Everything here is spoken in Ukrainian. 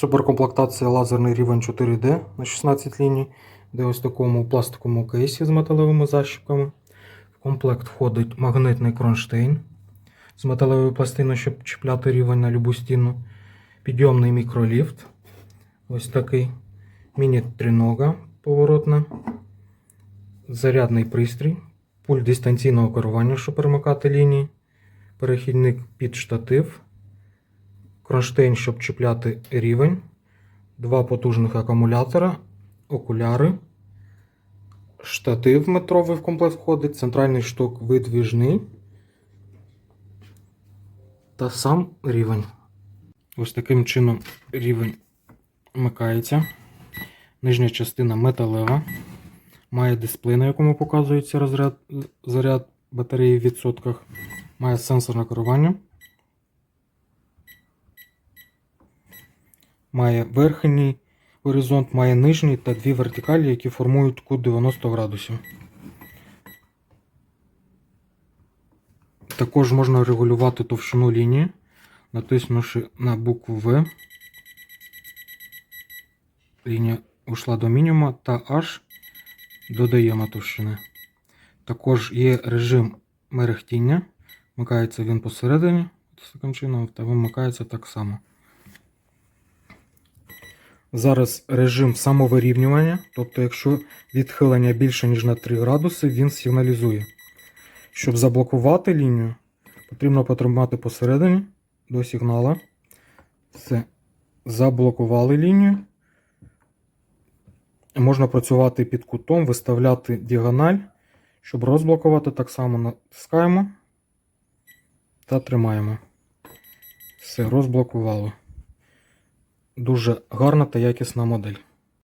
Суперкомплектація лазерний рівень 4D на 16 ліній, де ось в такому пластиковому кейсі з металевими защіпками. В комплект входить магнитний кронштейн з металевою пластиною, щоб чіпляти рівень на любу стіну. Підйомний мікроліфт. Ось такий. Міні-тринога поворотна. Зарядний пристрій. Пульт дистанційного керування, щоб перемикати лінії. Перехідник під штатив. Кронштейн, щоб чіпляти рівень. Два потужних акумулятора, окуляри. Штатив метровий в комплект входить, центральний шток видвіжний. Та сам рівень. Ось таким чином рівень вмикається. Нижня частина металева. Має дисплей, на якому показується розряд, заряд батареї в відсотках. Має сенсорне керування. Має верхній горизонт, має нижній та дві вертикалі, які формують кут 90 градусів. Також можна регулювати товщину лінії, натиснувши на букву В. Лінія ушла до мінімума та H додаємо товщини. Також є режим мерехтіння. Вмикається він посередині, таким чином, та вимикається так само. Зараз режим самовирівнювання, тобто, якщо відхилення більше, ніж на 3 градуси, він сигналізує. Щоб заблокувати лінію, потрібно потримати посередині до сигнала. Все. Заблокували лінію. Можна працювати під кутом, виставляти діагональ. Щоб розблокувати, так само натискаємо та тримаємо. Все, розблокували. Дуже гарна та якісна модель.